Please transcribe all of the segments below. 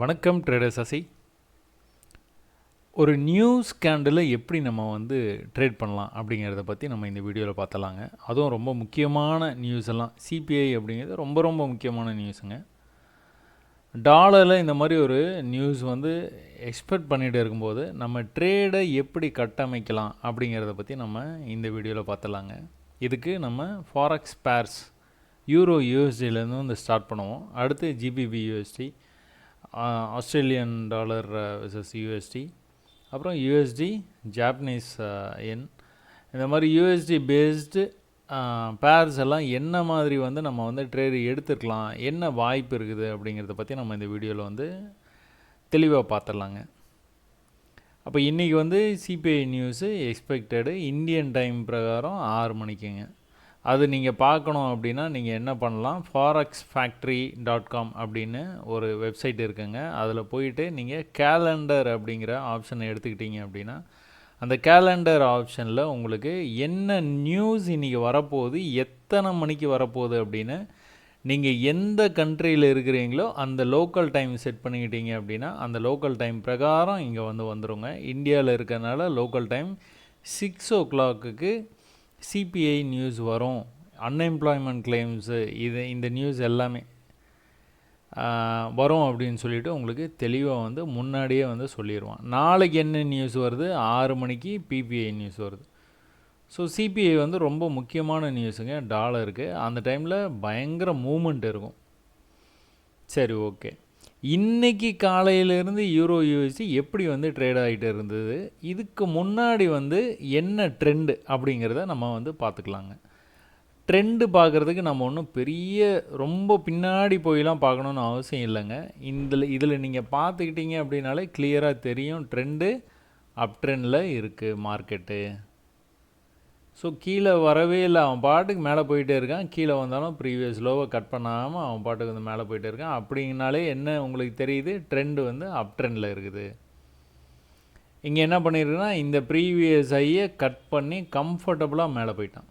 வணக்கம் ட்ரேடர் சசி ஒரு news candle எப்படி நம்ம வந்து ட்ரேட் பண்ணலாம் அப்படிங்கிறத பற்றி நம்ம இந்த வீடியோவில் பார்த்தலாங்க அதுவும் ரொம்ப முக்கியமான நியூஸ் எல்லாம். சிபிஐ அப்படிங்கிறது ரொம்ப ரொம்ப முக்கியமான நியூஸுங்க டாலரில் இந்த மாதிரி ஒரு நியூஸ் வந்து எக்ஸ்பெக்ட் பண்ணிகிட்டு இருக்கும்போது நம்ம ட்ரேடை எப்படி கட்டமைக்கலாம் அப்படிங்கிறத பற்றி நம்ம இந்த வீடியோவில் பார்த்தலாங்க இதுக்கு நம்ம ஃபாரக்ஸ் பேர்ஸ் யூரோ யூஎஸ்டிலேருந்து வந்து ஸ்டார்ட் பண்ணுவோம். அடுத்து GBP USD Australian dollar versus USD அப்புறம் யூஎஸ்டி ஜாப்பனீஸ் என் இந்த மாதிரி யூஎஸ்டி பேஸ்டு பேர்ஸ் எல்லாம் என்ன மாதிரி வந்து நம்ம வந்து ட்ரேடு எடுத்துருக்கலாம் என்ன வாய்ப்பு இருக்குது அப்படிங்கிறத பற்றி நம்ம இந்த வீடியோவில் வந்து தெளிவாக பார்த்துடலாங்க அப்போ இன்றைக்கி வந்து CPI news expected Indian time பிரகாரம் ஆறு மணிக்குங்க. அது நீங்கள் பார்க்கணும் அப்படின்னா நீங்கள் என்ன பண்ணலாம்? ஃபாரக்ஸ் ஃபேக்ட்ரி டாட் காம் அப்படின்னு ஒரு வெப்சைட் இருக்குங்க. அதில் போயிட்டு நீங்கள் கேலண்டர் அப்படிங்கிற ஆப்ஷனை எடுத்துக்கிட்டீங்க அப்படின்னா அந்த கேலண்டர் ஆப்ஷனில் உங்களுக்கு என்ன நியூஸ் இன்றைக்கி வரப்போகுது? எத்தனை மணிக்கு வரப்போகுது அப்படின்னு நீங்கள் எந்த கண்ட்ரியில் இருக்கிறீங்களோ அந்த லோக்கல் டைம் செட் பண்ணிக்கிட்டீங்க அப்படின்னா அந்த லோக்கல் டைம் பிரகாரம் இங்கே வந்து வந்துடுங்க இந்தியாவில் இருக்கிறனால லோக்கல் டைம் சிக்ஸ் ஓ கிளாக்குக்கு சிபிஐ நியூஸ் வரும். அன்எம்ப்ளாய்மெண்ட் கிளைம்ஸு இது இந்த நியூஸ் எல்லாமே வரும் அப்படின்னு சொல்லிவிட்டு உங்களுக்கு தெளிவாக வந்து முன்னாடியே வந்து சொல்லிடுவான் நாளைக்கு என்ன நியூஸ் வருது? ஆறு மணிக்கு பிபிஐ நியூஸ் வருது. ஸோ சிபிஐ வந்து ரொம்ப முக்கியமான நியூஸுங்க டாலருக்கு அந்த டைமில் பயங்கர மூமெண்ட் இருக்கும். சரி ஓகே இன்றைக்கி காலையிலேருந்து யூரோ யூஎஸ்டி எப்படி வந்து ட்ரேட் ஆகிட்டு இருந்தது? இதுக்கு முன்னாடி வந்து என்ன ட்ரெண்டு அப்படிங்கிறத நம்ம வந்து பார்த்துக்கலாங்க. ட்ரெண்டு பார்க்குறதுக்கு நம்ம ஒன்றும் பெரிய ரொம்ப பின்னாடி போயெலாம் பார்க்கணுன்னு அவசியம் இல்லைங்க. இதில் இதில் நீங்கள் பார்த்துக்கிட்டீங்க அப்படின்னாலே கிளியராக தெரியும். ட்ரெண்டு அப் ட்ரெண்டில் இருக்குது மார்க்கெட்டு ஸோ கீழே வரவே இல்லை. அவன் பாட்டுக்கு மேலே போயிட்டே இருக்கான். கீழே வந்தாலும் ப்ரீவியஸ் லோவை கட் பண்ணாமல் அவன் பாட்டுக்கு வந்து மேலே போயிட்டே இருக்கான். அப்படிங்கனாலே என்ன உங்களுக்கு தெரியுது? ட்ரெண்டு வந்து அப் ட்ரெண்டில் இருக்குது. இங்கே என்ன பண்ணியிருக்குன்னா இந்த ப்ரீவியஸ் ஐயை கட் பண்ணி கம்ஃபர்டபுளாக மேலே போயிட்டான்.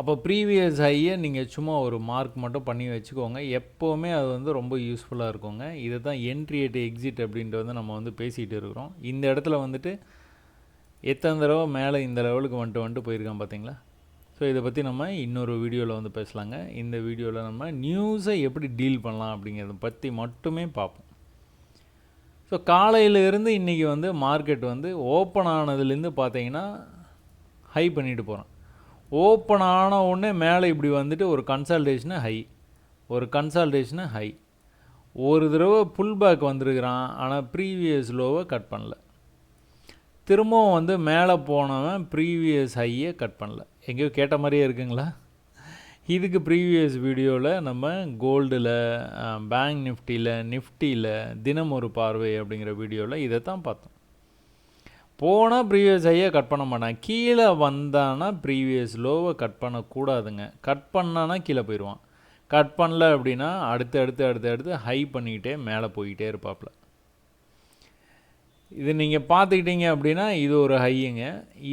அப்போ ப்ரீவியஸ் ஐயை நீங்கள் சும்மா ஒரு மார்க் மட்டும் பண்ணி வச்சுக்கோங்க. எப்போவுமே அது வந்து ரொம்ப யூஸ்ஃபுல்லாக இருக்குங்க. இதை தான் என்ட்ரி எட் எக்ஸிட் அப்படின்ட்டு வந்து நம்ம வந்து பேசிகிட்டு இருக்கிறோம். இந்த இடத்துல வந்துட்டு எத்தனை தடவை மேலே இந்த லெவலுக்கு வந்துட்டு வந்துட்டு போயிருக்கான் பார்த்தீங்களா? ஸோ இதை பற்றி நம்ம இன்னொரு வீடியோவில் வந்து பேசலாங்க. இந்த வீடியோவில் நம்ம நியூஸை எப்படி டீல் பண்ணலாம் அப்படிங்கிறத பற்றி மட்டுமே பார்ப்போம். ஸோ காலையிலேருந்து இன்றைக்கி வந்து மார்க்கெட் வந்து ஓப்பன் ஆனதுலேருந்து பார்த்தீங்கன்னா ஹை பண்ணிட்டு போகிறோம் ஓப்பன் ஆன உடனே மேலே இப்படி வந்துட்டு ஒரு கன்சல்டேஷனு ஹை ஒரு கன்சல்டேஷனு ஹை ஒரு தடவை புல் பேக் வந்திருக்கிறான். ஆனால் ப்ரீவியஸ் லோவை கட் பண்ணல. திரும்பவும் வந்து மேலே போனவன் ப்ரீவியஸ் ஹையை கட் பண்ணல. எங்கேயோ கேட்ட மாதிரியே இருக்குங்களா? இதுக்கு ப்ரீவியஸ் வீடியோவில் நம்ம கோல்டில் பேங்க் நிஃப்டியில் நிஃப்டியில் தினம் ஒரு பார்வை அப்படிங்கிற வீடியோவில் இதை தான் பார்த்தோம். போனால் ப்ரீவியஸ் ஹையை கட் பண்ண மாட்டான். கீழே வந்தானா ப்ரீவியஸ் லோவை கட் பண்ணக்கூடாதுங்க. கட் பண்ணானா கீழே போயிடுவான். கட் பண்ணல அப்படின்னா அடுத்து அடுத்து அடுத்து அடுத்து ஹை பண்ணிக்கிட்டே மேலே போய்கிட்டே இருப்பாப்ல இது நீங்கள் பார்த்துக்கிட்டீங்க அப்படின்னா இது ஒரு ஹையுங்க.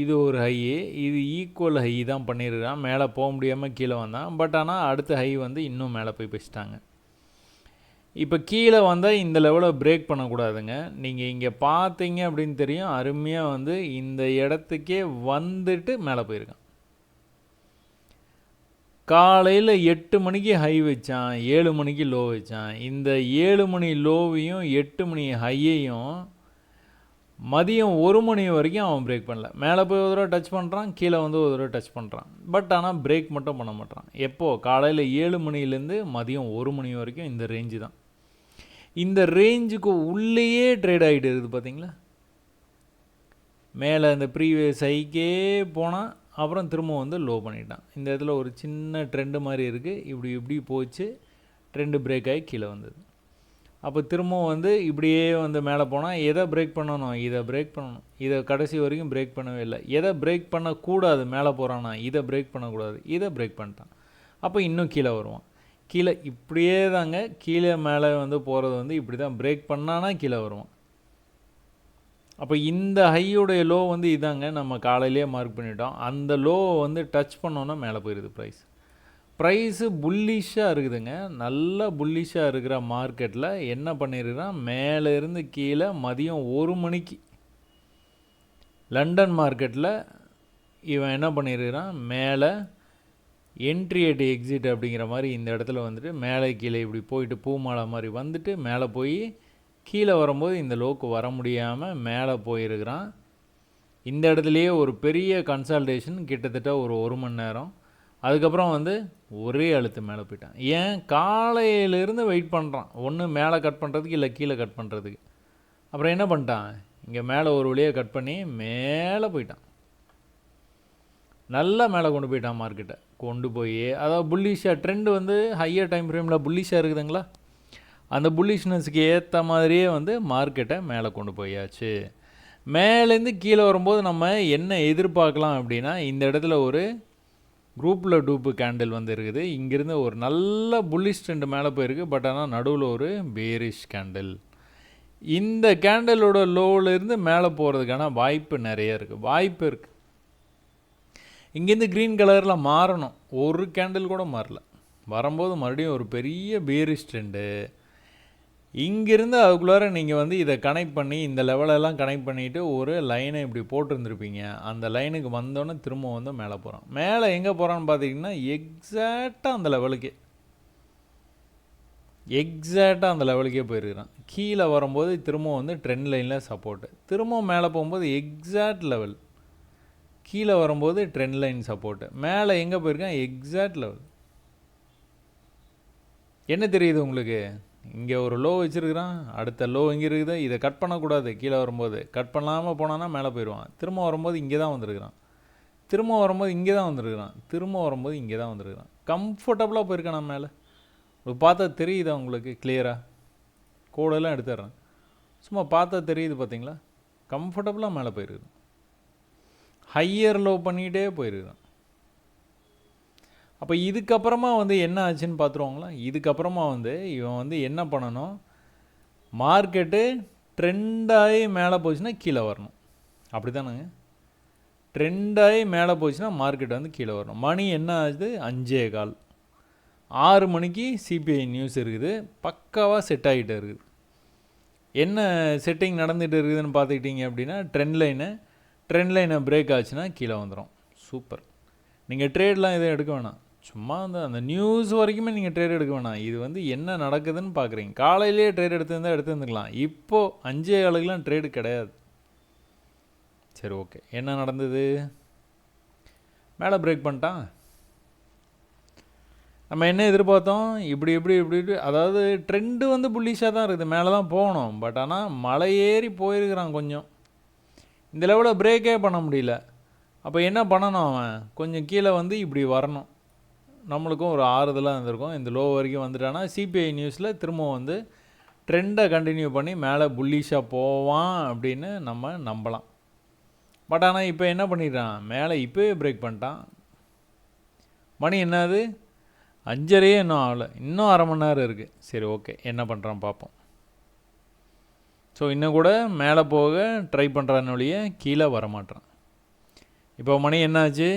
இது ஒரு ஹையு. இது ஈக்குவல் ஹை தான் பண்ணியிருக்கான். மேலே போக முடியாமல் கீழே வந்தான். பட் ஆனால் அடுத்த ஹை வந்து இன்னும் மேலே போய் பேசிட்டாங்க. இப்போ கீழே வந்தால் இந்த லெவலை பிரேக் பண்ணக்கூடாதுங்க. நீங்கள் இங்கே பார்த்தீங்க அப்படின்னு தெரியும். அருமையாக வந்து இந்த இடத்துக்கே வந்துட்டு மேலே போயிருக்கான். காலையில் எட்டு மணிக்கு ஹை வச்சான். ஏழு மணிக்கு லோ வச்சான். இந்த ஏழு மணி லோவையும் எட்டு மணி ஹையையும் மதியம் ஒரு மணி வரைக்கும் அவன் பிரேக் பண்ணல. மேலே போய் ஒரு தடவை டச் பண்ணுறான் கீழே வந்து ஒரு தடவை டச் பண்ணுறான் பட் ஆனால் பிரேக் மட்டும் பண்ண மாட்டான். எப்போது காலையில் ஏழு மணிலேருந்து மதியம் ஒரு மணி வரைக்கும் இந்த ரேஞ்சு தான். இந்த ரேஞ்சுக்கு உள்ளேயே ட்ரேட் ஆகிட்டு இருக்குது பார்த்தீங்களா மேலே இந்த ப்ரீவியஸ் ஹைக்கே போனால் அப்புறம் திரும்ப வந்து லோ பண்ணிட்டான். இந்த இடத்துல ஒரு சின்ன ட்ரெண்டு மாதிரி இருக்குது இப்படி இப்படி போச்சு. ட்ரெண்டு பிரேக் ஆகி கீழே வந்தது. அப்போ திரும்பவும் வந்து இப்படியே வந்து மேலே போனால் எதை பிரேக் பண்ணணும்? இதை பிரேக் பண்ணணும். இதை கடைசி வரைக்கும் பிரேக் பண்ணவே இல்லை. எதை பிரேக் பண்ணக்கூடாது? மேலே போகிறானா இதை பிரேக் பண்ணக்கூடாது. இதை பிரேக் பண்ணிட்டான். அப்போ இன்னும் கீழே வருவான். கீழே இப்படியே தாங்க கீழே மேலே வந்து போகிறது வந்து இப்படி தான் பிரேக் பண்ணானா கீழே வருவான். அப்போ இந்த ஹையுடைய லோ வந்து இதாங்க நம்ம காலையிலே மார்க் பண்ணிட்டோம். அந்த லோவை வந்து டச் பண்ணோன்னா மேலே போயிடுது ப்ரைஸ் ப்ரைஸு புல்லிஷாக இருக்குதுங்க. நல்ல புல்லிஷாக இருக்கிற மார்க்கெட்டில் என்ன பண்ணிருக்கிறான் மேலேருந்து கீழே மதியம் ஒரு மணிக்கு லண்டன் மார்க்கெட்டில் இவன் என்ன பண்ணியிருக்கிறான் மேலே என்ட்ரி அட் எக்ஸிட் அப்படிங்கிற மாதிரி இந்த இடத்துல வந்துட்டு மேலே கீழே இப்படி போயிட்டு பூமாலை மாதிரி வந்துட்டு மேலே போய் கீழே வரும்போது இந்த லோக்கு வர முடியாமல் மேலே போயிருக்கிறான். இந்த இடத்துலையே ஒரு பெரிய கன்சல்டேஷன் கிட்டத்தட்ட ஒரு ஒரு மணி நேரம். அதுக்கப்புறம் வந்து ஒரே அழுத்து மேலே போயிட்டான். ஏன்? காலையிலேருந்து வெயிட் பண்ணுறான் ஒன்று மேலே கட் பண்ணுறதுக்கு இல்லை கீழே கட் பண்ணுறதுக்கு அப்புறம் என்ன பண்ணிட்டான்? இங்கே மேலே ஒரு வழியாக கட் பண்ணி மேலே போயிட்டான். நல்லா மேலே கொண்டு போயிட்டான் மார்க்கெட்டை கொண்டு போய் அதாவது புல்லிஷாக ட்ரெண்டு வந்து ஹையர் டைம் ஃப்ரேமில் புல்லிஷாக இருக்குதுங்களா? அந்த புல்லிஷ்னஸ்க்கு ஏற்ற மாதிரியே வந்து மார்க்கெட்டை மேலே கொண்டு போயாச்சு. மேலேருந்து கீழே வரும்போது நம்ம என்ன எதிர்பார்க்கலாம் அப்படின்னா இந்த இடத்துல ஒரு குரூப்பில் டூப்பு கேண்டில் வந்து இருக்குது. இங்கேருந்து ஒரு நல்ல புல்லிஷ் ட்ரெண்டு மேலே போயிருக்கு. பட் ஆனால் நடுவில் ஒரு பேரிஷ் கேண்டில் இந்த கேண்டலோட லோவிலேருந்து மேலே போகிறதுக்கான வாய்ப்பு நிறைய இருக்குது வாய்ப்பு இருக்குது இங்கேருந்து க்ரீன் கலரில் மாறணும். ஒரு கேண்டில் கூட மாறல. வரும்போது மறுபடியும் ஒரு பெரிய பேரிஷ் ட்ரெண்டு இங்கேருந்து அதுக்குள்ளார நீங்கள் வந்து இதை கனெக்ட் பண்ணி இந்த லெவலெல்லாம் கனெக்ட் பண்ணிவிட்டு ஒரு லைனை இப்படி போட்டிருந்துருப்பீங்க. அந்த லைனுக்கு வந்தோன்னே திரும்ப வந்து மேலே போகிறான் மேலே எங்கே போகிறான்னு பார்த்தீங்கன்னா எக்ஸாக்டாக அந்த லெவலுக்கே எக்ஸாக்டாக அந்த லெவலுக்கே போயிருக்கிறான். கீழே வரும்போது திரும்ப வந்து ட்ரெண்ட் லைனில் சப்போர்ட்டு திரும்ப மேலே போகும்போது எக்ஸாக்ட் லெவல் கீழே வரும்போது ட்ரெண்ட் லைன் சப்போர்ட்டு மேலே எங்கே போயிருக்கான்? எக்ஸாக்ட் லெவல் என்ன தெரியுது உங்களுக்கு? இங்கே ஒரு லோ வச்சுருக்கிறான் அடுத்த லோ இங்கே இருக்குது இதை கட் பண்ணக்கூடாது கீழே வரும்போது. கட் பண்ணாமல் போனான்னா மேலே போயிடுவான். திரும்ப வரும்போது இங்கே தான் வந்திருக்கிறான். திரும்ப வரும்போது இங்கே தான் வந்திருக்கிறான். திரும்ப வரும்போது இங்கே தான் வந்திருக்கிறான். கம்ஃபர்டபுளாக போயிருக்கான் நான் மேலே. பார்த்தா தெரியுதா உங்களுக்கு? கிளியராக கோடெல்லாம் எடுத்துடுறேன். சும்மா பார்த்தா தெரியுது பார்த்தீங்களா? கம்ஃபர்டபுளாக மேலே போயிருக்குது. ஹையர் லோ பண்ணிகிட்டே போயிருக்கிறான் அப்போ இதுக்கப்புறமா வந்து என்ன ஆச்சுன்னு பார்த்துருவாங்களா இதுக்கப்புறமா வந்து இவன் வந்து என்ன பண்ணணும்? மார்க்கெட்டு ட்ரெண்டாகி மேலே போச்சுன்னா கீழே வரணும். அப்படி தானேங்க ட்ரெண்டாகி மேலே போச்சுன்னா மார்க்கெட் வந்து கீழே வரணும். மணி என்ன ஆகுது? அஞ்சே கால். ஆறு மணிக்கு சிபிஐ நியூஸ் இருக்குது. பக்காவாக செட் ஆகிட்டே இருக்குது. என்ன செட்டிங் நடந்துகிட்டு இருக்குதுன்னு பார்த்துக்கிட்டிங்க அப்படின்னா ட்ரெண்ட் லைனு ட்ரெண்ட் லைனை பிரேக் ஆச்சுன்னா கீழே வந்துடும் சூப்பர். நீங்கள் ட்ரேட்லாம் எதுவும் எடுக்க வேணாம். சும்மா அந்த அந்த நியூஸ் வரைக்குமே நீங்கள் ட்ரேட் எடுக்க வேணாம். இது வந்து என்ன நடக்குதுன்னு பார்க்குறீங்க காலையிலேயே ட்ரேட் எடுத்துருந்தால் எடுத்துருந்துக்கலாம். இப்போது அஞ்சே ஆளுக்கெலாம் ட்ரேடு கிடையாது. சரி ஓகே என்ன நடந்தது? மேலே பிரேக் பண்ணிட்டான். நம்ம என்ன எதிர்பார்த்தோம்? இப்படி இப்படி இப்படி இப்படி. அதாவது ட்ரெண்டு வந்து புள்ளிஷாக தான் இருக்குது. மேலே தான் போகணும். பட் ஆனால் மலை ஏறி போயிருக்கிறான் கொஞ்சம். இந்த லெவலில் பிரேக்கே பண்ண முடியல. அப்போ என்ன பண்ணணும் அவன்? கொஞ்சம் கீழே வந்து இப்படி வரணும். நம்மளுக்கும் ஒரு ஆறுதலாக இருந்திருக்கும். இந்த லோ வரைக்கும் வந்துட்டான்னா சிபிஐ நியூஸில் திரும்பவும் வந்து ட்ரெண்டை கண்டினியூ பண்ணி மேலே புல்லிஷாக போவான் அப்படின்னு நம்ம நம்பலாம். பட் ஆனால் இப்போ என்ன பண்ணிடுறான்? மேலே இப்போவே பிரேக் பண்ணிட்டான். மணி என்னது? அஞ்சரையே இன்னும் ஆகலை. இன்னும் அரை மணி நேரம் இருக்குது சரி ஓகே என்ன பண்ணுறான் பார்ப்போம் ஸோ இன்னும் கூட மேலே போக ட்ரை பண்ணுறான்னு ஒழிய கீழே வரமாட்டான் இப்போ மணி என்னாச்சு?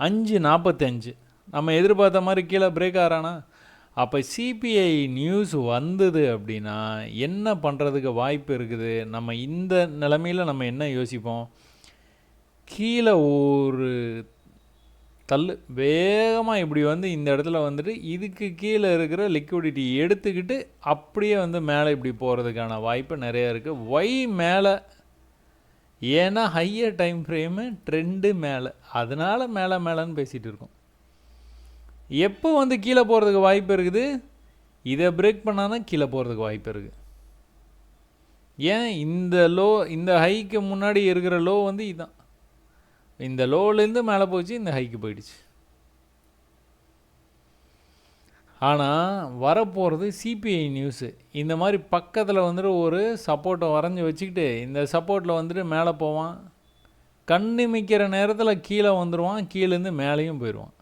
அஞ்சு நாற்பத்தஞ்சு நம்ம எதிர்பார்த்த மாதிரி கீழே பிரேக் ஆகிறானா அப்போ சிபிஐ நியூஸ் வந்தது அப்படின்னா என்ன பண்ணுறதுக்கு வாய்ப்பு இருக்குது? நம்ம இந்த நிலமையில் நம்ம என்ன யோசிப்போம்? கீழே ஒரு தள்ளு. வேகமாக இப்படி வந்து இந்த இடத்துல வந்துட்டு இதுக்கு கீழே இருக்கிற லிக்விடிட்டி எடுத்துக்கிட்டு அப்படியே வந்து மேலே இப்படி போகிறதுக்கான வாய்ப்பு நிறையா இருக்குது ஒய் மேலே ஏன்னா ஹையர் டைம் ஃப்ரேமு ட்ரெண்டு மேலே. அதனால் மேலே மேலேன்னு பேசிகிட்டு இருக்கோம். எப்போ வந்து கீழே போகிறதுக்கு வாய்ப்பு இருக்குது? இதை பிரேக் பண்ணால் கீழே போகிறதுக்கு வாய்ப்பு இருக்குது ஏன்? இந்த லோ இந்த ஹைக்கு முன்னாடி இருக்கிற லோ வந்து இதுதான் இந்த லோலேருந்து மேலே போச்சு இந்த ஹைக்கு போயிடுச்சு. ஆனால் வரப்போகிறது சிபிஐ நியூஸு இந்த மாதிரி பக்கத்தில் வந்துட்டு ஒரு சப்போர்ட்டை வரைஞ்சி வச்சுக்கிட்டு இந்த சப்போர்ட்டில் வந்துட்டு மேலே போவான். கண்ணிமிக்கிற நேரத்தில் கீழே வந்துடுவான் கீழேருந்து மேலேயும் போயிடுவான்.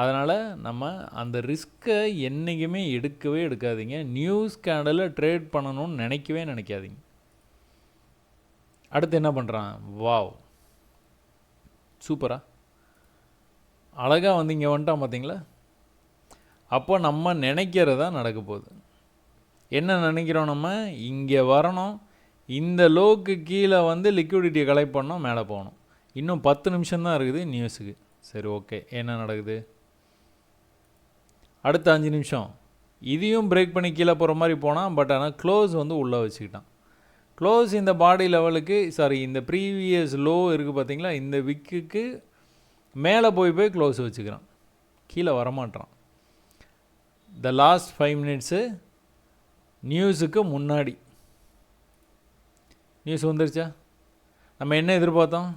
அதனால் நம்ம அந்த ரிஸ்க்கை என்றைக்குமே எடுக்கவே எடுக்காதீங்க. நியூஸ் கேண்டலில் ட்ரேட் பண்ணணும்னு நினைக்கவே நினைக்காதீங்க. அடுத்து என்ன பண்ணுறான் வாவ். சூப்பரா. அழகாக வந்து இங்கே வந்துட்டான் பார்த்தீங்களா அப்போ நம்ம நினைக்கிறதா நடக்க போகுது. என்ன நினைக்கிறோம் நம்ம? இங்கே வரணும். இந்த லோக்கு கீழே வந்து லிக்விடிட்டியை கலெக்ட் பண்ணோம் மேலே போகணும். இன்னும் பத்து நிமிஷம் தான் இருக்குது நியூஸுக்கு. சரி ஓகே என்ன நடக்குது? அடுத்த அஞ்சு நிமிஷம். இதையும் பிரேக் பண்ணி கீழே போகிற மாதிரி போனால் பட் ஆனால் க்ளோஸ் வந்து உள்ளே வச்சுக்கிட்டான். க்ளோஸ் இந்த பாடி லெவலுக்கு சாரி இந்த ப்ரீவியஸ் லோ இருக்குது பார்த்தீங்களா இந்த விக்குக்கு மேலே போய் போய் க்ளோஸ் வச்சுக்கிறான். கீழே வரமாட்டான் த லாஸ்ட் ஃபைவ் மினிட்ஸு நியூஸுக்கு முன்னாடி. நியூஸ் வந்துருச்சா? நம்ம என்ன எதிர்பார்த்தோம்?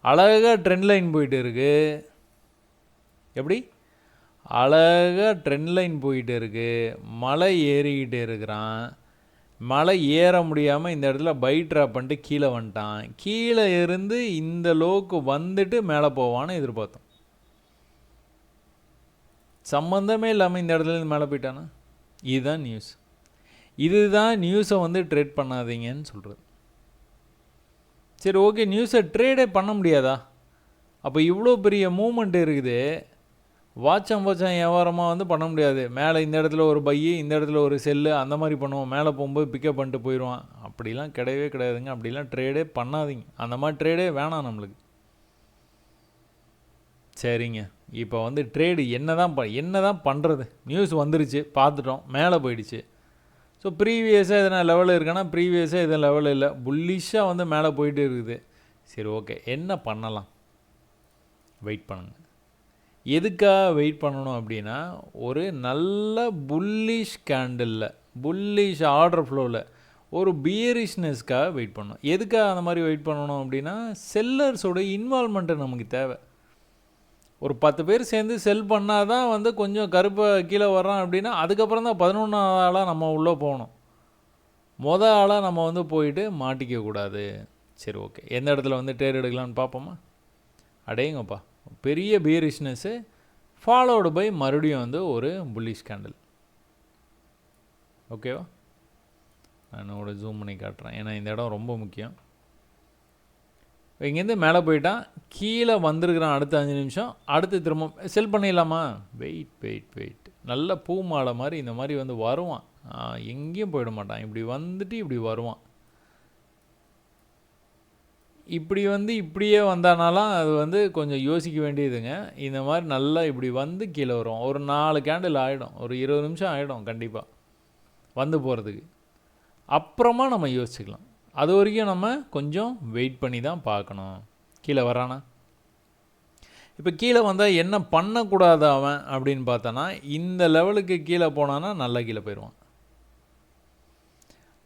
அழகாக ட்ரெண்ட் லைன் போயிட்டு இருக்குது எப்படி? அழகாக ட்ரெண்ட் லைன் போயிட்டு இருக்குது மலை ஏறிக்கிட்டு இருக்கிறான். மலை ஏற முடியாமல் இந்த இடத்துல பை ட்ராப் பண்ணிட்டு கீழே வந்துட்டான். கீழே இருந்து இந்த லோக்கு வந்துட்டு மேலே போவான்னு எதிர்பார்த்தோம். சம்மந்தமே இல்லாமல் இந்த இடத்துல இருந்து மேலே போயிட்டானா? இதுதான் நியூஸ் இதுதான் நியூஸை வந்து ட்ரேட் பண்ணாதீங்கன்னு சொல்கிறது சரி ஓகே நியூஸை ட்ரேடே பண்ண முடியாதா? அப்போ இவ்வளோ பெரிய மூமெண்ட் இருக்குது. வாட்சம் வாட்சம் வியாபாரமாக வந்து பண்ண முடியாது. மேலே இந்த இடத்துல ஒரு பையி இந்த இடத்துல ஒரு செல்லு அந்த மாதிரி பண்ணுவோம். மேலே போகும்போது பிக்கப் பண்ணிட்டு போயிடுவான். அப்படிலாம் கிடையவே கிடையாதுங்க. அப்படிலாம் ட்ரேடே பண்ணாதீங்க. அந்த மாதிரி ட்ரேடே வேணாம் நம்மளுக்கு. சரிங்க. இப்போ வந்து ட்ரேடு என்ன தான் ப என்ன தான் பண்ணுறது நியூஸ் வந்துருச்சு. பார்த்துட்டோம். மேலே போயிடுச்சு. ஸோ ப்ரீவியஸாக எதனா லெவலில் இருக்கேன்னா ப்ரீவியஸாக எதுவும் லெவல் இல்லை. புல்லிஷாக வந்து மேலே போயிட்டு இருக்குது. சரி ஓகே என்ன பண்ணலாம்? வெயிட் பண்ணுங்கள் எதுக்காக வெயிட் பண்ணணும் அப்படின்னா ஒரு நல்ல புல்லிஷ் கேண்டிலில் புல்லிஷ் ஆர்டர் ஃப்ளோவில் ஒரு பியரிஷ்னஸ்க்காக வெயிட் பண்ணணும். எதுக்காக அந்த மாதிரி வெயிட் பண்ணணும் அப்படின்னா செல்லர்ஸோட இன்வால்மெண்ட்டு நமக்கு தேவை. ஒரு பத்து பேர் சேர்ந்து செல் பண்ணால் தான் வந்து கொஞ்சம் கருப்பை கீழே வர்றான் அப்படின்னா அதுக்கப்புறம் தான் பதினொன்றாவது ஆளாக நம்ம உள்ளே போகணும். மொதல் ஆளாக நம்ம வந்து போயிட்டு மாட்டிக்க கூடாது. சரி ஓகே எந்த இடத்துல வந்து டேர் எடுக்கலான்னு பார்ப்போமா? அடேங்கப்பா. பெரிய பியரிஷ்னஸ்ஸு ஃபாலோடு பை மறுபடியும் வந்து ஒரு புல்லிஷ் கேண்டில் ஓகேவா நான் ஒரு ஜூம் பண்ணி காட்டுறேன். ஏன்னா இந்த இடம் ரொம்ப முக்கியம். இங்கேருந்து மேலே போயிட்டான். கீழே வந்திருக்கிறான் அடுத்த அஞ்சு நிமிஷம். அடுத்து திரும்ப செல் பண்ணிடலாமா? வெயிட் வெயிட் வெயிட் நல்ல பூ மாலை மாதிரி இந்த மாதிரி வந்து வருவான். எங்கேயும் போயிட மாட்டான். இப்படி வந்துட்டு இப்படி வருவான். இப்படி வந்து இப்படியே வந்தானாலாம் அது வந்து கொஞ்சம் யோசிக்க வேண்டியதுங்க. இந்த மாதிரி நல்லா இப்படி வந்து கீழே வரும். ஒரு நாலு கேண்டில் ஆகிடும் ஒரு இருபது நிமிஷம் ஆகிடும் கண்டிப்பாக வந்து போகிறதுக்கு அப்புறமா நம்ம யோசிச்சுக்கலாம். அது வரைக்கும் நம்ம கொஞ்சம் வெயிட் பண்ணி தான் பார்க்கணும். கீழே வரானா? இப்போ கீழே வந்தால் என்ன பண்ணக்கூடாது அவன் அப்படின்னு பார்த்தோன்னா இந்த லெவலுக்கு கீழே போனான்னா நல்லா கீழே போயிடுவான்.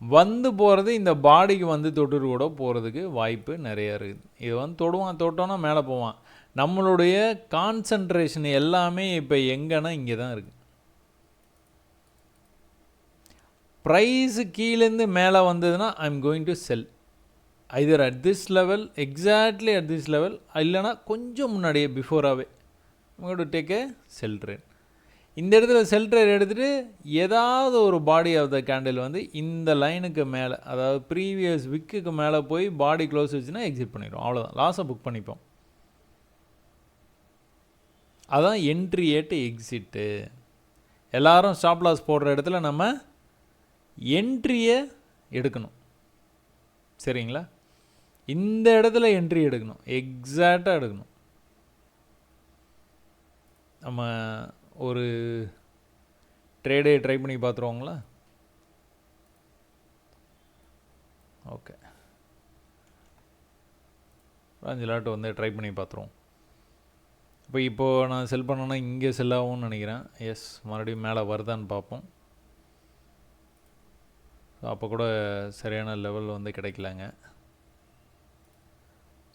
வந்து போகிறது இந்த பாடிக்கு வந்து தொட்டுட்டு கூட போகிறதுக்கு வாய்ப்பு நிறையா இருக்குது. இது வந்து தொடுவான் தொட்டோன்னா மேலே போவான். நம்மளுடைய கான்சன்ட்ரேஷன் எல்லாமே இப்போ எங்கன்னா இங்கே தான் இருக்குது ப்ரைஸு கீழேருந்து மேலே வந்ததுன்னா I'm going to sell either at this level exactly at this level இல்லைனா கொஞ்சம் முன்னாடியே பிஃபோராகவே to take a sell trade இந்த இடத்துல செல்டர் எடுத்துகிட்டு ஏதாவது ஒரு பாடி ஆஃப் த கேண்டில் வந்து இந்த லைனுக்கு மேலே அதாவது ப்ரீவியஸ் விக்குக்கு மேலே போய் பாடி க்ளோஸ் வச்சுன்னா எக்ஸிட் பண்ணிடும் அவ்வளோதான் லாஸை புக் பண்ணிப்போம். அதான் என்ட்ரி ஏட்டு எக்ஸிட்டு எல்லாரும் ஸ்டாப் லாஸ் போடுற இடத்துல நம்ம என்ட்ரியை எடுக்கணும். சரிங்களா? இந்த இடத்துல என்ட்ரி எடுக்கணும். எக்ஸாக்டாக எடுக்கணும். நம்ம ஒரு ட்ரேடே ட்ரை பண்ணி பார்த்துருவாங்களா? ஓகே. அஞ்சு லாட்டு வந்து ட்ரை பண்ணி பார்த்துருவோம். இப்போ இப்போது நான் செல் பண்ணேன்னா இங்கே செல் ஆகும்னு நினைக்கிறேன். எஸ் மறுபடியும் மேலே வருதான்னு பார்ப்போம். அப்போ கூட சரியான லெவல் வந்து கிடைக்கலங்க.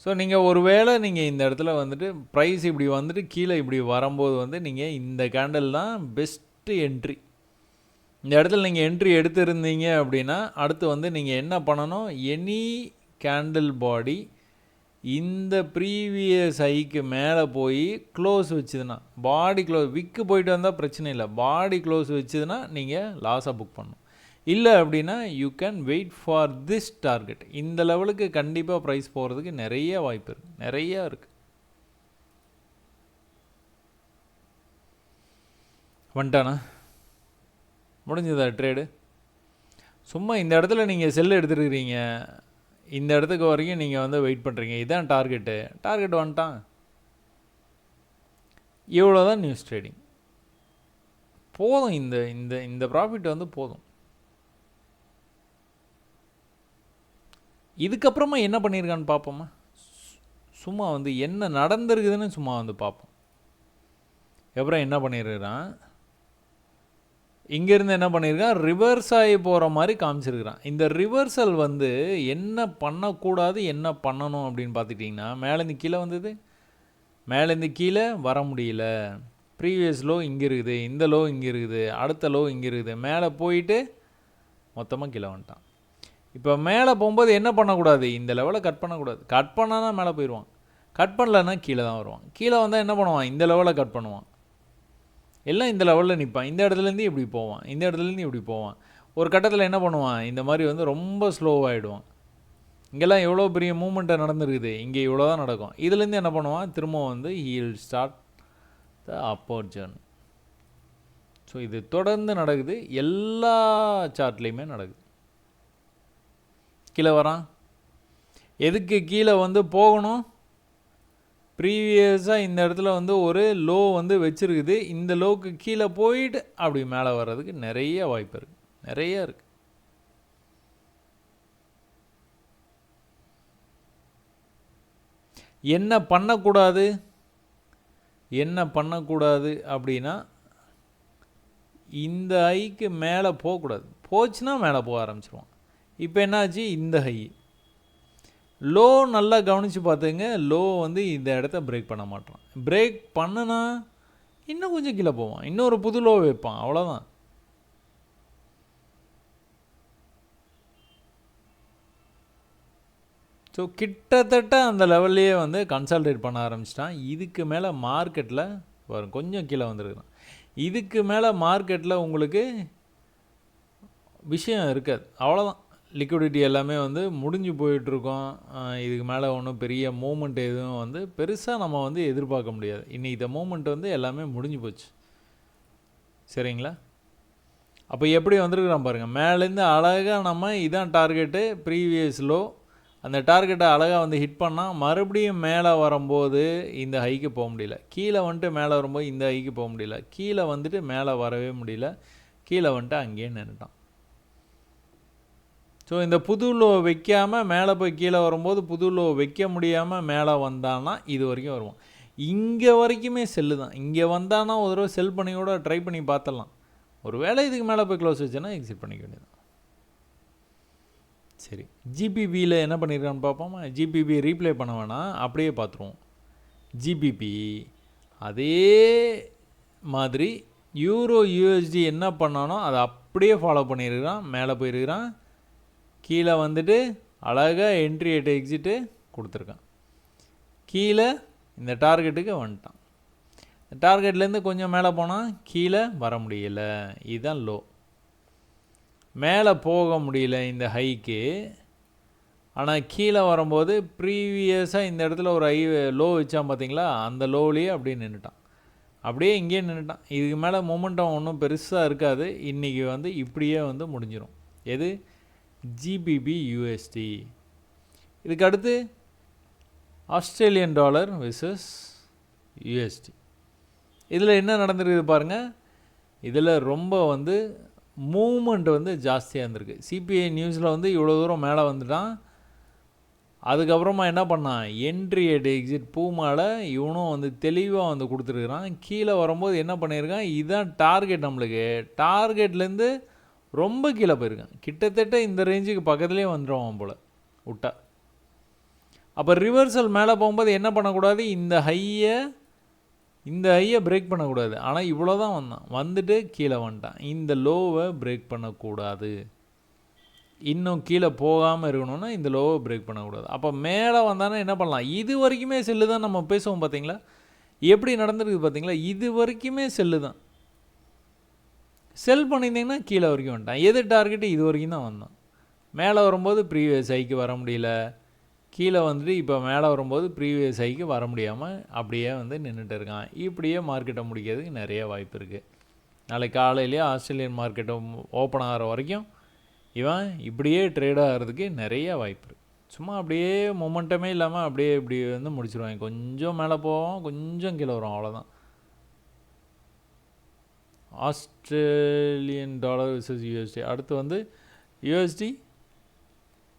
ஸோ நீங்கள் ஒருவேளை நீங்கள் இந்த இடத்துல வந்துட்டு ப்ரைஸ் இப்படி வந்துட்டு கீழே இப்படி வரும்போது வந்து நீங்கள் இந்த கேண்டில் தான் பெஸ்ட்டு என்ட்ரி இந்த இடத்துல நீங்கள் என்ட்ரி எடுத்திருந்தீங்க அப்படின்னா அடுத்து வந்து நீங்கள் என்ன பண்ணணும்? எனி கேண்டில் பாடி இந்த ப்ரீவியஸ் ஐக்கு மேலே போய் க்ளோஸ் வச்சுதுன்னா பாடி க்ளோஸ் விக்கு போயிட்டு வந்தால் பிரச்சனை இல்லை. பாடி க்ளோஸ் வச்சுதுன்னா நீங்கள் லாஸாக புக் பண்ணணும். இல்லை அப்படின்னா you can wait for this target இந்த லெவலுக்கு கண்டிப்பாக ப்ரைஸ் போகிறதுக்கு நிறைய வாய்ப்பு இருக்குது நிறையா இருக்குது வந்துட்டானா? முடிஞ்சதா ட்ரேடு சும்மா இந்த இடத்துல நீங்கள் செல் எடுத்துருக்கிறீங்க. இந்த இடத்துக்கு வரைக்கும் நீங்கள் வந்து வெயிட் பண்ணுறீங்க இதுதான் டார்கெட்டு டார்கெட் வந்துட்டான். இவ்வளோ தான் நியூஸ் ட்ரேடிங் போதும் இந்த இந்த இந்த ப்ராஃபிட் வந்து போதும். இதுக்கப்புறமா என்ன பண்ணியிருக்கான்னு பார்ப்போமா? சு- சும்மா வந்து என்ன நடந்திருக்குதுன்னு சும்மா வந்து பார்ப்போம். அப்புறம் என்ன பண்ணியிருக்கிறான் இங்கேருந்து என்ன பண்ணியிருக்கான் ரிவர்ஸ் ஆகி போகிற மாதிரி காமிச்சிருக்கிறான். இந்த ரிவர்சல் வந்து என்ன பண்ணக்கூடாது என்ன பண்ணணும் அப்படின்னு பார்த்துட்டிங்கன்னா மேலேருந்து கீழே வந்தது? மேலேருந்து கீழே வர முடியல. ப்ரீவியஸ் லோ இங்கே இருக்குது இந்த லோ இங்கே இருக்குது அடுத்த லோ இங்கே இருக்குது. மேலே போயிட்டு மொத்தமாக கீழே வந்துட்டான். இப்போ மேலே போகும்போது என்ன பண்ணக்கூடாது? இந்த லெவலை கட் பண்ணக்கூடாது. கட் பண்ணால் தான் மேலே போயிடுவான் கட் பண்ணலன்னா கீழே தான் வருவான். கீழே வந்தால் என்ன பண்ணுவான்? இந்த லெவலை கட் பண்ணுவான். எல்லாம் இந்த லெவலில் நிற்பான் இந்த இடத்துலேருந்து இப்படி போவான். இந்த இடத்துலேருந்து இப்படி போவான். ஒரு கட்டத்தில் என்ன பண்ணுவான்? இந்த மாதிரி வந்து ரொம்ப ஸ்லோவாகிடுவான் இங்கெல்லாம் எவ்வளோ பெரிய மூமெண்ட்டை நடந்துருக்குது? இங்கே இவ்வளோ தான் நடக்கும். இதுலேருந்து என்ன பண்ணுவான்? திரும்ப வந்து he'll start the upper journey so இது தொடர்ந்து நடக்குது. எல்லா சார்ட்லேயுமே நடக்குது. கீழே வரான். எதுக்கு கீழே வந்து போகணும்? ப்ரீவியஸாக இந்த இடத்துல வந்து ஒரு லோ வந்து வச்சுருக்குது. இந்த லோவுக்கு கீழே போயிட்டு அப்படி மேலே வர்றதுக்கு நிறைய வாய்ப்பு இருக்குது நிறைய இருக்குது என்ன பண்ணக்கூடாது? என்ன பண்ணக்கூடாது அப்படின்னா இந்த ஐக்கு மேலே போகக்கூடாது. போச்சுன்னா மேலே போக ஆரம்பிச்சிருவான். இப்போ என்னாச்சு? இந்த ஹை லோ நல்லா கவனித்து பார்த்துங்க. லோ வந்து இந்த இடத்த பிரேக் பண்ண மாட்டான். பிரேக் பண்ணுனா இன்னும் கொஞ்சம் கீழே போவான். இன்னொரு புது லோ வைப்பான். அவ்வளோதான் ஸோ கிட்டத்தட்ட அந்த லெவல்லையே வந்து கன்சல்டேட் பண்ண ஆரம்பிச்சிட்டான். இதுக்கு மேலே மார்க்கெட்டில் வரும் கொஞ்சம் கீழே வந்துருக்குறான் இதுக்கு மேலே மார்க்கெட்டில் உங்களுக்கு விஷயம் இருக்காது. அவ்வளோதான் லிக்விடிட்டி எல்லாமே வந்து முடிஞ்சு போயிட்டுருக்கோம். இதுக்கு மேலே ஒன்றும் பெரிய மூமெண்ட் எதுவும் வந்து பெருசாக நம்ம வந்து எதிர்பார்க்க முடியாது. இன்றைக்கி இந்த மூமெண்ட் வந்து எல்லாமே முடிஞ்சு போச்சு. சரிங்களா? அப்போ எப்படி வந்திருக்கிறோம் பாருங்கள் மேலேருந்து அழகாக நம்ம இதான் டார்கெட்டு ப்ரீவியஸ் லோ அந்த டார்கெட்டை அழகாக வந்து ஹிட் பண்ணால் மறுபடியும் மேலே வரும்போது இந்த ஹைக்கு போக முடியல. கீழே வந்துட்டு மேலே வரும்போது இந்த ஹைக்கு போக முடியல. கீழே வந்துட்டு மேலே வரவே முடியல. கீழே வந்துட்டு அங்கேயே நின்றுட்டான் ஸோ இந்த புது லோ வைக்காமல் மேலே போய் கீழே வரும்போது புது லோ வைக்க முடியாமல் மேலே வந்தான்னா இது வரைக்கும் வருவான் இங்கே வரைக்குமே செல்லு தான். இங்கே வந்தானா ஒரு தடவை செல் பண்ணி கூட ட்ரை பண்ணி பார்த்துடலாம் ஒரு வேளை இதுக்கு மேலே போய் க்ளோஸ் வச்சேன்னா எக்ஸிட் பண்ணிக்க வேண்டியது சரி. ஜிபிபியில் என்ன பண்ணியிருக்கான்னு பார்ப்போமா ஜிபிபி ரீப்ளே பண்ண வேணாம். அப்படியே பார்த்துருவோம் ஜிபிபி அதே மாதிரி யூரோ யூஎஸ்டி என்ன பண்ணானோ அதை அப்படியே ஃபாலோ பண்ணியிருக்கிறான் மேலே போயிருக்கிறான். கீழே வந்துட்டு அழகாக என்ட்ரி எட்டு எக்ஸிட்டு கொடுத்துருக்கான். கீழே இந்த டார்கெட்டுக்கு வந்துட்டான். டார்கெட்லேருந்து கொஞ்சம் மேலே போனால் கீழே வர முடியல. இதுதான் லோ மேலே போக முடியல இந்த ஹைக்கு ஆனால் கீழே வரும்போது ப்ரீவியஸாக இந்த இடத்துல ஒரு ஹை லோ வச்சான் பார்த்தீங்களா? அந்த லோவிலேயே அப்படியே நின்றுட்டான் அப்படியே இங்கேயே நின்றுட்டான் இதுக்கு மேலே மொமெண்டம் ஒன்றும் பெருசாக இருக்காது. இன்றைக்கி வந்து இப்படியே வந்து முடிஞ்சிடும் எது? ஜிபிபி யூஎஸ்டி இதுக்கு அடுத்து ஆஸ்திரேலியன் டாலர் விசஸ் யூஎஸ்டி இதில் என்ன நடந்திருக்குது பாருங்கள் இதில் ரொம்ப வந்து மூமெண்ட் வந்து ஜாஸ்தியாக இருந்திருக்கு. சிபிஐ நியூஸில் வந்து இவ்வளோ தூரம் மேலே வந்துட்டான். அதுக்கப்புறமா என்ன பண்ணான்? என்ட்ரி எட் எக்ஸிட் பூமால இவனும் வந்து தெளிவாக வந்து கொடுத்துருக்குறான். கீழே வரும்போது என்ன பண்ணியிருக்கான்? இதுதான் டார்கெட் நம்மளுக்கு. டார்கெட்லேருந்து ரொம்ப கீழே போயிருக்கான். கிட்டத்தட்ட இந்த ரேஞ்சுக்கு பக்கத்துலேயே வந்துடுவான் போல் விட்டா அப்போ ரிவர்சல் மேலே போகும்போது என்ன பண்ணக்கூடாது? இந்த ஹையை இந்த ஹையை பிரேக் பண்ணக்கூடாது. ஆனால் இவ்வளோ தான் வந்தான். வந்துட்டு கீழே வந்துட்டான். இந்த லோவை பிரேக் பண்ணக்கூடாது. இன்னும் கீழே போகாமல் இருக்கணும்னா இந்த லோவை பிரேக் பண்ணக்கூடாது. அப்போ மேலே வந்தானா என்ன பண்ணலாம்? இது வரைக்குமே செல்லு தான் நம்ம பேசுவோம் பார்த்தீங்களா எப்படி நடந்திருக்கு பார்த்தீங்களா இது வரைக்குமே செல்லு தான் செல் பண்ணியிருந்தீங்கன்னா கீழே வரைக்கும் வந்துட்டான். எது டார்கெட்டு இது வரைக்கும் தான் வந்தான். மேலே வரும்போது ப்ரீவியஸ் ஹைக்கு வர முடியல. கீழே வந்துட்டு இப்போ மேலே வரும்போது ப்ரீவியஸ் ஹைக்கு வர முடியாமல் அப்படியே வந்து நின்றுட்டு இருக்கான். இப்படியே மார்க்கெட்டை முடிக்கிறதுக்கு நிறைய வாய்ப்பு இருக்குது நாளைக்கு காலையிலேயே ஆஸ்திரேலியன் மார்க்கெட்டை ஓப்பன் ஆகிற வரைக்கும் இவன் இப்படியே ட்ரேட் ஆகிறதுக்கு நிறைய வாய்ப்பு இருக்குது சும்மா அப்படியே மொமெண்டமே இல்லாமல் அப்படியே இப்படி வந்து முடிச்சிருவாங்க கொஞ்சம் மேலே போவோம் கொஞ்சம் கீழே வரும் அவ்வளோதான் ஆஸ்திரேலியன் டாலர் விசஸ் யூஎஸ்டி அடுத்து வந்து யூஎஸ்டி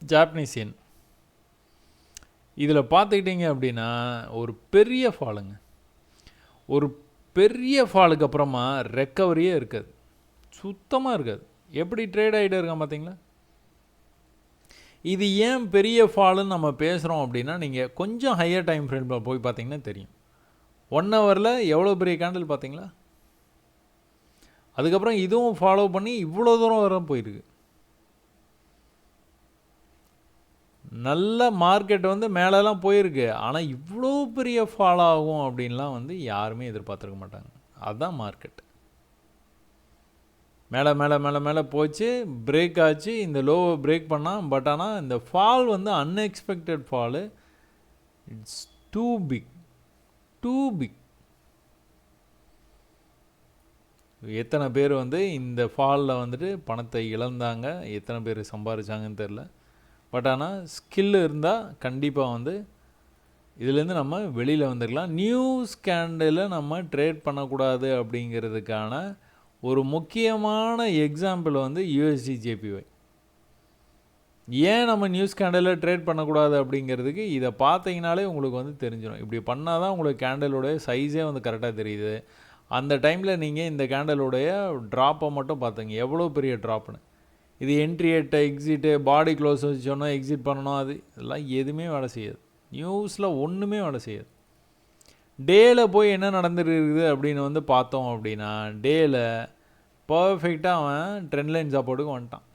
ஜாப்பனீஸ் என் இதில் பார்த்துக்கிட்டிங்க அப்படின்னா ஒரு பெரிய ஃபாலுங்க. ஒரு பெரிய ஃபாலுக்கு அப்புறமா ரெக்கவரியே இருக்காது. சுத்தமாக இருக்காது. எப்படி ட்ரேட் ஆகிட்டு இருக்கான் பார்த்தீங்களா? இது ஏன் பெரிய ஃபாலுன்னு நம்ம பேசுகிறோம் அப்படின்னா நீங்கள் கொஞ்சம் ஹையர் டைம் ஃப்ரேமில் போய் பார்த்தீங்கன்னா தெரியும். ஒன் ஹவரில் எவ்வளோ பெரிய கேண்டில் பார்த்தீங்களா? அதுக்கப்புறம் இதுவும் ஃபாலோ பண்ணி இவ்வளோ தூரம் வர போயிருக்கு. நல்ல மார்க்கெட் வந்து மேலெலாம் போயிருக்கு. ஆனால் இவ்வளோ பெரிய ஃபாலோ ஆகும் அப்படின்லாம் வந்து யாருமே எதிர்பார்த்துருக்க மாட்டாங்க. அதுதான் மார்க்கெட் மேலே மேலே மேலே மேலே போச்சு பிரேக் ஆச்சு. இந்த லோவை பிரேக் பண்ணால் பட் ஆனால் இந்த ஃபால் வந்து unexpected fall it's too big too big எத்தனை பேர் வந்து இந்த ஃபாலில் வந்துட்டு பணத்தை இழந்தாங்க எத்தனை பேர் சம்பாரிச்சாங்கன்னு தெரில. பட் ஆனால் ஸ்கில் இருந்தால் கண்டிப்பாக வந்து இதுலேருந்து நம்ம வெளியில் வந்துருக்கலாம். நியூ ஸ்கேண்டில் நம்ம ட்ரேட் பண்ணக்கூடாது அப்படிங்கிறதுக்கான ஒரு முக்கியமான எக்ஸாம்பிள் வந்து யூஎஸ்டி ஜேபிஒய். ஏன் நம்ம நியூஸ் கேண்டலில் ட்ரேட் பண்ணக்கூடாது அப்படிங்கிறதுக்கு இதை பார்த்தீங்கனாலே உங்களுக்கு வந்து தெரிஞ்சிடும் இப்படி பண்ணால் தான் உங்களுக்கு கேண்டலோடைய சைஸே வந்து கரெக்டாக தெரியுது. அந்த டைமில் நீங்கள் இந்த கேண்டலுடைய ட்ராப்பை மட்டும் பார்த்துங்க எவ்வளோ பெரிய ட்ராப்னு இது என்ட்ரி எட்ட எக்ஸிட்டு பாடி க்ளோஸ் வச்சோன்னா எக்ஸிட் பண்ணணும் அது இதெல்லாம் எதுவுமே வேலை செய்யாது. நியூஸில் ஒன்றுமே வேலை செய்யாது. டேல போய் என்ன நடந்துருக்குது அப்படின்னு வந்து பார்த்தோம் அப்படின்னா டேல பர்ஃபெக்டாக அவன் ட்ரெண்ட் லைன் சாப்பாடுக்கு வந்துட்டான்.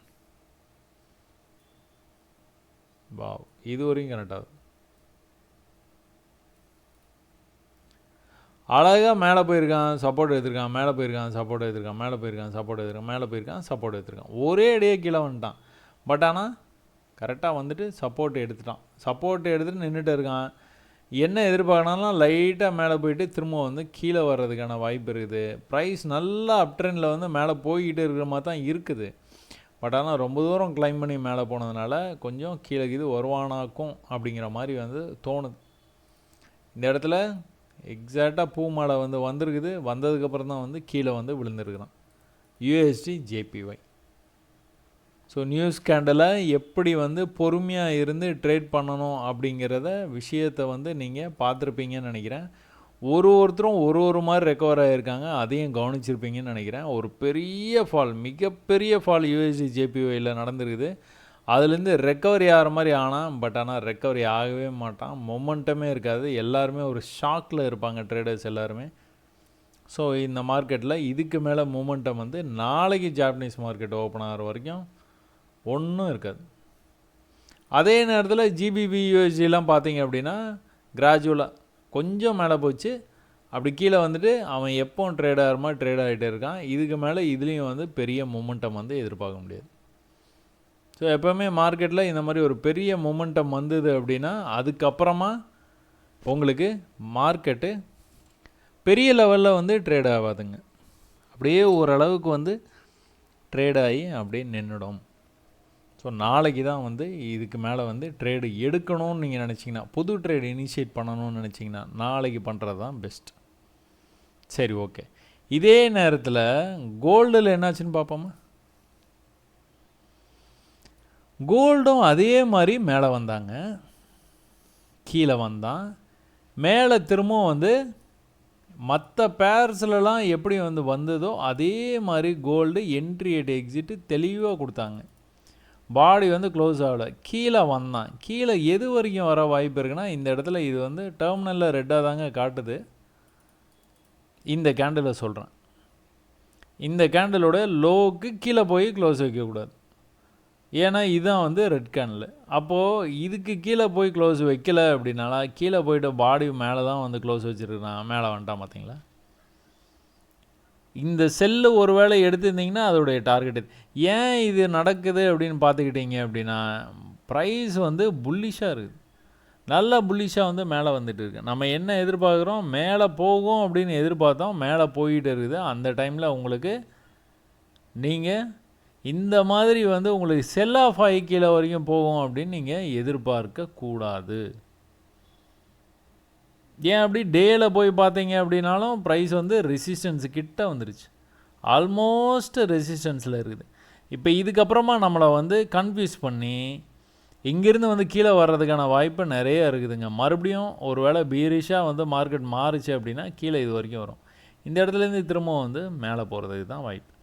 வா இது வரையும் கரெக்டாக அழகாக மேலே போயிருக்கான் சப்போர்ட் எடுத்திருக்கான் மேலே போயிருக்கான் சப்போர்ட் எடுத்திருக்கான் மேலே போயிருக்கான் சப்போர்ட் எடுத்திருக்கான் மேலே போயிருக்கான் சப்போர்ட் எடுத்திருக்கான். ஒரே அடியே கீழே வந்துட்டான். பட் ஆனால் கரெக்டாக வந்துட்டு சப்போர்ட் எடுத்துட்டான். சப்போர்ட் எடுத்துகிட்டு நின்றுட்டு இருக்கான். என்ன எதிர்பார்க்கணும்னா லைட்டாக மேலே போயிட்டு திரும்ப வந்து கீழே வர்றதுக்கான வாய்ப்பு இருக்குது. ப்ரைஸ் நல்லா அப் ட்ரெண்டில் வந்து மேலே போய்கிட்டு இருக்கிற மாதிரி தான் இருக்குது. பட் ஆனால் ரொம்ப தூரம் கிளைம் பண்ணி மேலே போனதுனால கொஞ்சம் கீழே இது வருவானாக்கும் அப்படிங்கிற மாதிரி வந்து தோணுது. இந்த இடத்துல எக்ஸாக்டாக பூ மாலை வந்து வந்திருக்குது. வந்ததுக்கப்புறம் தான் வந்து கீழே வந்து விழுந்திருக்கிறான். யூஎஸ்டி ஜேபிஒய் ஸோ நியூஸ் கேண்டலை எப்படி வந்து பொறுமையாக இருந்து ட்ரேட் பண்ணணும் அப்படிங்கிறத விஷயத்தை வந்து நீங்கள் பார்த்துருப்பீங்கன்னு நினைக்கிறேன். ஒரு ஒருத்தரும் ஒரு ஒரு மாதிரி ரெக்கவர் ஆகியிருக்காங்க அதையும் கவனிச்சிருப்பீங்கன்னு நினைக்கிறேன். ஒரு பெரிய ஃபால் மிகப்பெரிய ஃபால் யூஎஸ்டி ஜேபிஒயில் நடந்திருக்குது. அதுலேருந்து ரெக்கவரி ஆகிற மாதிரி ஆனால் பட் ஆனால் ரெக்கவரி ஆகவே மாட்டான். மொமெண்டமே இருக்காது. எல்லாருமே ஒரு ஷாக்கில் இருப்பாங்க ட்ரேடர்ஸ் எல்லாருமே. ஸோ இந்த மார்க்கெட்டில் இதுக்கு மேலே மூமெண்டம் வந்து நாளைக்கு ஜாப்பனீஸ் மார்க்கெட் ஓப்பன் ஆகிற வரைக்கும் ஒன்றும் இருக்காது. அதே நேரத்தில் ஜிபிபி யூஎஸ்டிலாம் பார்த்தீங்க அப்படின்னா கிராஜுவலாக கொஞ்சம் மேலே போச்சு. அப்படி கீழே வந்துட்டு அவன் எப்போ ட்ரேட் ஆகிற மாதிரி ட்ரேட் ஆகிட்டே இருக்கான். இதுக்கு மேலே இதுலேயும் வந்து பெரிய மூமெண்டம் வந்து எதிர்பார்க்க முடியாது. ஸோ எப்போவுமே மார்க்கெட்டில் இந்த மாதிரி ஒரு பெரிய மொமெண்டம் வந்தது அப்படின்னா அதுக்கப்புறமா உங்களுக்கு மார்க்கெட்டு பெரிய லெவலில் வந்து ட்ரேட் ஆகாதுங்க. அப்படியே ஓரளவுக்கு வந்து ட்ரேட் ஆகி அப்படியே நின்றுடும் ஸோ நாளைக்கு தான் வந்து இதுக்கு மேலே வந்து ட்ரேடு எடுக்கணும்னு நீங்கள் நினச்சிங்கன்னா புது ட்ரேடு இனிஷியேட் பண்ணணும்னு நினச்சிங்கன்னா நாளைக்கு பண்ணுறது தான் பெஸ்ட் சரி ஓகே இதே நேரத்தில் கோல்டில் என்னாச்சுன்னு பார்ப்போமா? கோல்டும் அதே மாதிரி மேலே வந்தாங்க. கீழே வந்தான். மேலே திரும்பவும் வந்து மற்ற பேர்ஸ்லலாம் எப்படி வந்து வந்ததோ அதே மாதிரி கோல்டு என்ட்ரி எட் எக்ஸிட்டு தெளிவாக கொடுத்தாங்க. பாடி வந்து க்ளோஸ் ஆகலை. கீழே வந்தான். கீழே எது வரைக்கும் வர வாய்ப்பு இருக்குன்னா இந்த இடத்துல இது வந்து டெர்மினலில் ரெட்டாக தாங்க காட்டுது. இந்த கேண்டில் சொல்கிறேன் இந்த கேண்டிலோட லோவுக்கு கீழே போய் க்ளோஸ் வைக்கக்கூடாது. ஏன்னா இதுதான் வந்து ரெட் கேனில் அப்போது இதுக்கு கீழே போய் க்ளோஸ் வைக்கல அப்படின்னால கீழே போயிட்டு பாடி மேலே தான் வந்து க்ளோஸ் வச்சுருக்கான் மேலே வந்துட்டான் பார்த்தீங்களா? இந்த செல்லு ஒரு வேளை எடுத்திருந்தீங்கன்னா அதோடைய டார்கெட் ஏன் இது நடக்குது அப்படின்னு பார்த்துக்கிட்டீங்க அப்படின்னா ப்ரைஸ் வந்து புல்லிஷாக இருக்குது. நல்ல புல்லிஷாக வந்து மேலே வந்துட்டு இருக்கு. நம்ம என்ன எதிர்பார்க்குறோம்? மேலே போகும் அப்படின்னு எதிர்பார்த்தோம் மேலே போயிட்டு இருக்குது. அந்த டைமில் உங்களுக்கு நீங்கள் இந்த மாதிரி வந்து உங்களுக்கு செல் ஆஃப் ஆகி கீழே வரைக்கும் போகும் அப்படின்னு நீங்கள் எதிர்பார்க்கக்கூடாது ஏன் அப்படி டேயில் போய் பார்த்தீங்க அப்படின்னாலும் ப்ரைஸ் வந்து ரெசிஸ்டன்ஸ் கிட்ட வந்துருச்சு. ஆல்மோஸ்ட் ரெசிஸ்டன்ஸில் இருக்குது. இப்போ இதுக்கப்புறமா நம்மளை வந்து கன்ஃபியூஸ் பண்ணி இங்கேருந்து வந்து கீழே வர்றதுக்கான வாய்ப்பு நிறைய இருக்குதுங்க. மறுபடியும் ஒரு வேளை பீரிஷாக வந்து மார்க்கெட் மாறுச்சு அப்படின்னா கீழே இது வரைக்கும் வரும். இந்த இடத்துலேருந்து திரும்ப வந்து மேலே போகிறதுக்கு தான் வாய்ப்பு.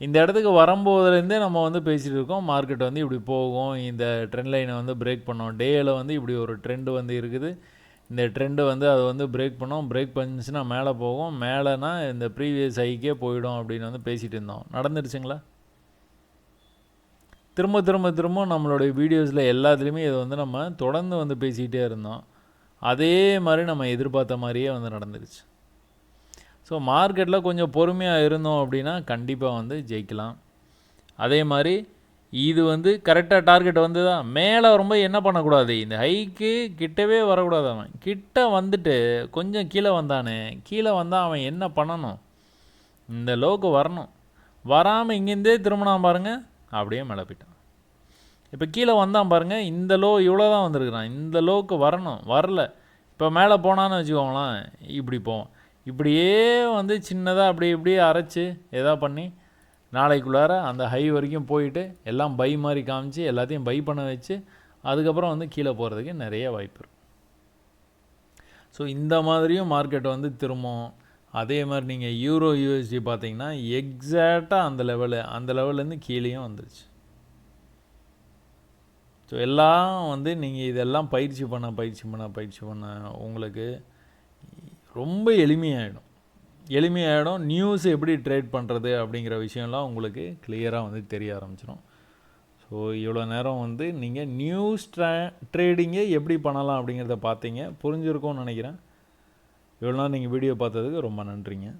இந்த இடத்துக்கு வரும்போதுலேருந்தே நம்ம வந்து பேசிகிட்டு இருக்கோம். மார்க்கெட் வந்து இப்படி போகும். இந்த ட்ரெண்ட் லைனை வந்து பிரேக் பண்ணோம். டேயில் வந்து இப்படி ஒரு ட்ரெண்டு வந்து இருக்குது. இந்த ட்ரெண்டு வந்து அதை வந்து பிரேக் பண்ணோம். பிரேக் பண்ணிச்சுன்னா மேலே போகும். மேலேனா இந்த ப்ரீவியஸ் ஹைக்கே போயிடும் அப்படின்னு வந்து பேசிகிட்டு இருந்தோம். நடந்துருச்சுங்களா? திரும்ப திரும்ப திரும்ப நம்மளுடைய வீடியோஸில் எல்லாத்துலேயுமே இதை வந்து நம்ம தொடர்ந்து வந்து பேசிக்கிட்டே இருந்தோம். அதே மாதிரி நம்ம எதிர்பார்த்த மாதிரியே வந்து நடந்துருச்சு. ஸோ மார்க்கெட்டில் கொஞ்சம் பொறுமையாக இருந்தோம் அப்படின்னா கண்டிப்பாக வந்து ஜெயிக்கலாம். அதே மாதிரி இது வந்து கரெக்டாக டார்கெட் வந்து தான் மேலே ரொம்ப என்ன பண்ணக்கூடாது? இந்த ஹைக்கு கிட்டவே வரக்கூடாது அவன். கிட்ட வந்துட்டு கொஞ்சம் கீழே வந்தானே கீழே வந்தால் அவன் என்ன பண்ணணும்? இந்த லோக்கு வரணும். வராமல் இங்கேருந்தே திரும்பினான் பாருங்கள் அப்படியே மேலே போயிட்டான். இப்போ கீழே வந்தான் பாருங்கள் இந்த லோ இவ்வளோ தான் வந்திருக்கிறான். இந்த லோக்கு வரணும் வரல. இப்போ மேலே போனான்னு வச்சுக்கோங்களேன் இப்படி போவோம் இப்படியே வந்து சின்னதாக அப்படி இப்படியே அரைச்சி எதா பண்ணி நாளைக்குள்ளார அந்த ஹை வரைக்கும் போயிட்டு எல்லாம் பை மாதிரி காமிச்சு எல்லாத்தையும் பை பண்ண வச்சு அதுக்கப்புறம் வந்து கீழே போகிறதுக்கு நிறைய வாய்ப்பு இருக்கும் ஸோ இந்த மாதிரியும் மார்க்கெட் வந்து திரும்பும். அதே மாதிரி நீங்கள் யூரோ யூஎஸ்டி பார்த்தீங்கன்னா எக்ஸாக்டாக அந்த லெவலு அந்த லெவல்லேருந்து கீழேயும் வந்துருச்சு. ஸோ எல்லாம் வந்து நீங்கள் இதெல்லாம் பயிற்சி பண்ண பயிற்சி பண்ண பயிற்சி பண்ண உங்களுக்கு ரொம்ப எளிமையாயிடும். எளிமையாயிடும். நியூஸ் எப்படி ட்ரேட் பண்ணுறது அப்படிங்கிற விஷயம்லாம் உங்களுக்கு கிளியராக வந்து தெரிய ஆரம்பிச்சிடும். ஸோ இவ்வளோ நேரம் வந்து நீங்கள் நியூஸ் ட்ரா ட்ரேடிங்கை எப்படி பண்ணலாம் அப்படிங்கிறத பார்த்தீங்க. புரிஞ்சுருக்கோன்னு நினைக்கிறேன். இவ்வளோ நேரம் நீங்கள் வீடியோ பார்த்ததுக்கு ரொம்ப நன்றிங்க.